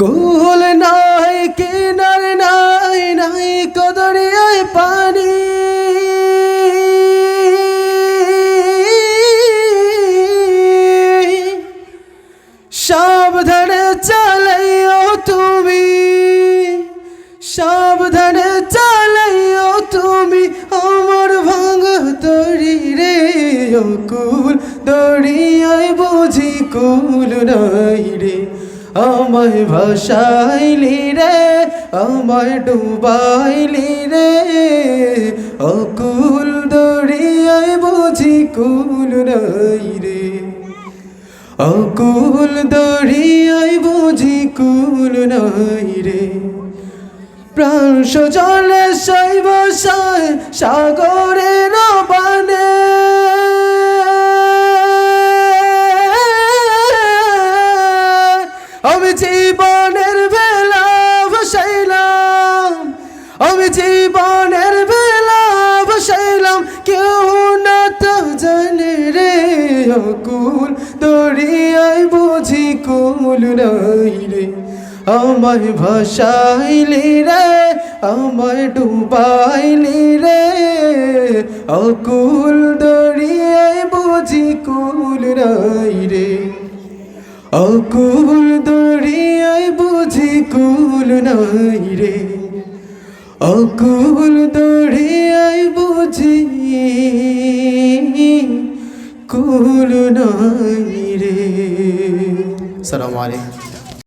কুল নাই, কিনার নাই নাই কদরিয়ায় পানি। সাবধানে চালাইও তুমি, সাবধানে চালাইও তুমি আমার ভাঙ তরি রে কুল দড়িয়ায় বুঝি কুল নাই রে। আমায় ভাসাইলি রে, আমায় ডুবাইলি রে। অকুল দড়িয়ায় বুঝি কুল নাই রে। অকুল দড়িয়ায় বুঝি কুল নাই রে। প্রাণ সজলে শৈব সায় আমি জীবনের ভেলা বসাইলাম। আমি জীবনের ভেলা বসাইলাম। কেউ না তো জানে রে অকুল দড়িয়ায় বুঝি কুল নাই রে। আমায় ভাসাইলি রে, আমায় ডুবাইলি রে। অকুল দড়িয়ায় বুঝি কুল নাই রে। অকুল দড়িয়ায় বুঝি কুল নাই রে। অকুল দড়িয়ায় বুঝি কুল নাই রে। সালাম আলাইকুম।